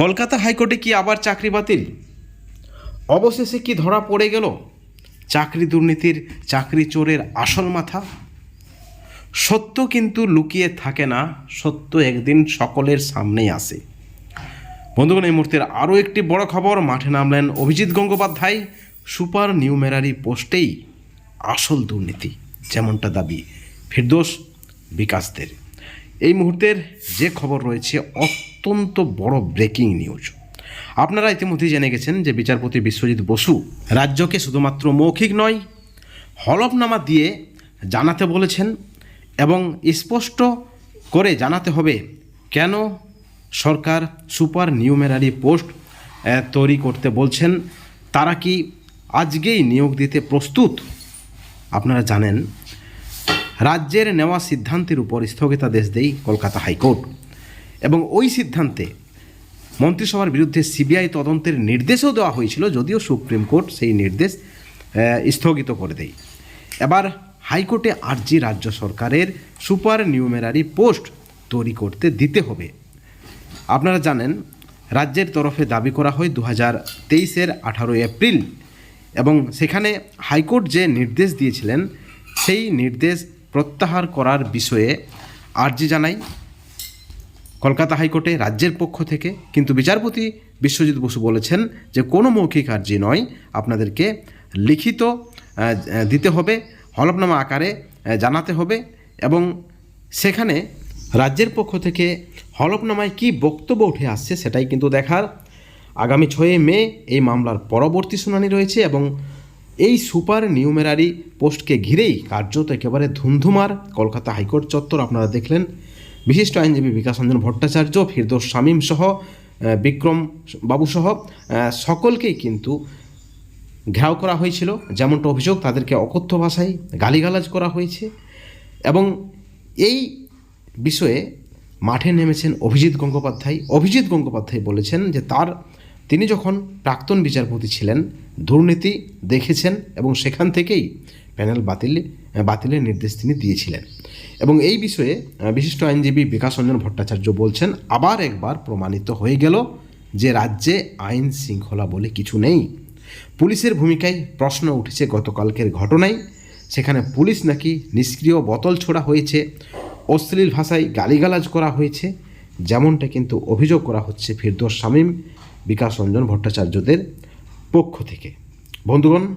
কলকাতা হাইকোর্টে কি আবার চাকরি বাতিল? অবশেষে কি ধরা পড়ে গেল? চাকরি দুর্নীতির চাকরি চোরের আসল মাথা? সত্য কিন্তু লুকিয়ে থাকে না, সত্য একদিন সকলের সামনেই আসে। বন্ধুগণ, এই মুহূর্তের আরও একটি বড় খবর, মাঠে নামলেন অভিজিৎ গঙ্গোপাধ্যায়, সুপার নিউমেরারি পোস্টেই আসল দুর্নীতি, যেমনটা দাবি ফিরদোস বিকাশদের। এই মুহূর্তের যে খবর রয়েছে অত্যন্ত বড় ব্রেকিং নিউজ আপনারা ইতিমধ্যেই জেনে গেছেন যে বিচারপতি বিশ্বজিৎ বসু রাজ্যকে শুধুমাত্র মৌখিক নয়, হলফনামা দিয়ে জানাতে বলেছেন এবং স্পষ্ট করে জানাতে হবে কেন সরকার সুপার নিউমেরারি পোস্ট তৈরি করতে বলছেন। তারা কি আজকেই নিয়োগ দিতে প্রস্তুত? আপনারা জানেন, রাজ্যের নেওয়া সিদ্ধান্তের উপর স্থগিতাদেশ দেয় কলকাতা হাইকোর্ট। এবং ওই সিদ্ধান্তে মন্ত্রিসভার বিরুদ্ধে সিবিআই তদন্তের নির্দেশও দেওয়া হয়েছিল, যদিও সুপ্রিম কোর্ট সেই নির্দেশ স্থগিত করে দেয়। এবার হাইকোর্টে আর্জি রাজ্য সরকারের সুপার নিউমেরারি পোস্ট তৈরি করতে দিতে হবে। আপনারা জানেন, রাজ্যের তরফে দাবি করা হয় দু হাজার তেইশের আঠারোই এপ্রিল, এবং সেখানে হাইকোর্ট যে নির্দেশ দিয়েছিলেন, সেই নির্দেশ প্রত্যাহার করার বিষয়ে আর্জি জানাই কলকাতা হাইকোর্টে রাজ্যের পক্ষ থেকে, কিন্তু বিচারপতি বিশ্বজিৎ বসু বলেছেন যে কোনো মৌখিক আর্জি নয়। আপনাদেরকে লিখিত দিতে হবে, হলফনামা আকারে জানাতে হবে এবং সেখানে রাজ্যের পক্ষ থেকে হলফনামায় কি বক্তব্য উঠে আসছে সেটাই কিন্তু দেখার। আগামী ছয়ে মে এই মামলার পরবর্তী শুনানি রয়েছে এবং এই সুপার নিউমেরারি পোস্টকে ঘিরেই কার্যত একেবারে ধুমধুমার কলকাতা হাইকোর্ট চত্বর আপনারা দেখলেন। বিশিষ্ট আইনজীবী বিকাশ রঞ্জন ভট্টাচার্য, ফিরদোস শামীম সহ বিক্রম বাবু সহ সকলকেই কিন্তু ঘেরাও করা হয়েছিল। যেমনটা অভিযোগ, তাদেরকে অকথ্য ভাষায় গালিগালাজ করা হয়েছে এবং এই বিষয়ে মাঠে নেমেছেন অভিজিৎ গঙ্গোপাধ্যায়। অভিজিৎ গঙ্গোপাধ্যায় বলেছেন যে তার, তিনি যখন প্রাক্তন বিচারপতি ছিলেন, দুর্নীতি দেখেছেন এবং সেখান থেকেই প্যানেল বাতিল বাতিলের নির্দেশ তিনি দিয়েছিলেন। এবং এই বিষয়ে বিশিষ্ট আইনজীবী বিকাশ রঞ্জন ভট্টাচার্য বলছেন, আবার একবার প্রমাণিত হয়ে গেল যে রাজ্যে আইন শৃঙ্খলা বলে কিছু নেই। পুলিশের ভূমিকায় প্রশ্ন উঠেছে গতকালকের ঘটনায়। সেখানে পুলিশ নাকি নিষ্ক্রিয় বোতল ছোড়া হয়েছে, অশ্লীল ভাষায় গালিগালাজ করা হয়েছে, যেমনটা কিন্তু অভিযোগ করা হচ্ছে ফিরদোস শামীম বিকাশ রঞ্জন ভট্টাচার্যদের পক্ষ থেকে। বন্ধুগণ,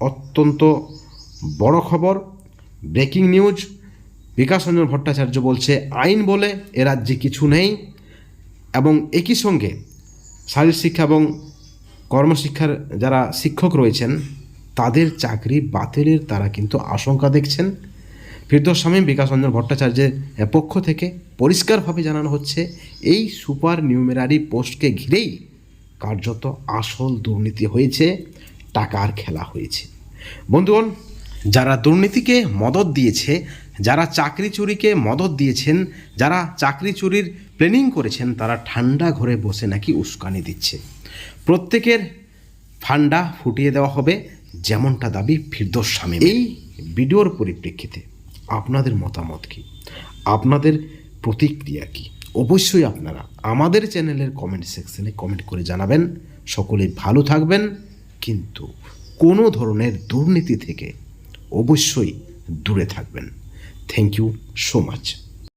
অত্যন্ত বড় খবর ব্রেকিং নিউজ বিকাশ রঞ্জন ভট্টাচার্য বলছে, আইন বলে এ রাজ্যে কিছু নেই এবং একই সঙ্গে শারীর শিক্ষা এবং কর্মশিক্ষার যারা শিক্ষক রয়েছেন, তাদের চাকরি বাতিলের তারা কিন্তু আশঙ্কা দেখছেন। ফিরদোস স্বামী বিকাশ রঞ্জন ভট্টাচার্যের পক্ষ থেকে পরিষ্কারভাবে জানানো হচ্ছে, এই সুপার নিউমেরারি পোস্টকে ঘিরেই কার্যত আসল দুর্নীতি হয়েছে, টাকার খেলা হয়েছে। বন্ধুগণ যারা দুর্নীতিকে মদত দিয়েছে, যারা চাকরি চুরিকে মদত দিয়েছেন, যারা চাকরি চুরির প্ল্যানিং করেছেন, তারা ঠান্ডা ঘরে বসে নাকি উস্কানি দিচ্ছে। প্রত্যেকের ফান্ডা ফুটিয়ে দেওয়া হবে, যেমনটা দাবি ফিরদোস স্বামী এই ভিডিওর পরিপ্রেক্ষিতে আপনাদের মতামত কি? আপনাদের প্রতিক্রিয়া কি? অবশ্যই আপনারা আমাদের চ্যানেলের কমেন্ট সেকশনে কমেন্ট করে জানাবেন। সকলেই ভালো থাকবেন, কিন্তু কোনো ধরনের দুর্নীতি থেকে অবশ্যই দূরে থাকবেন। Thank you so much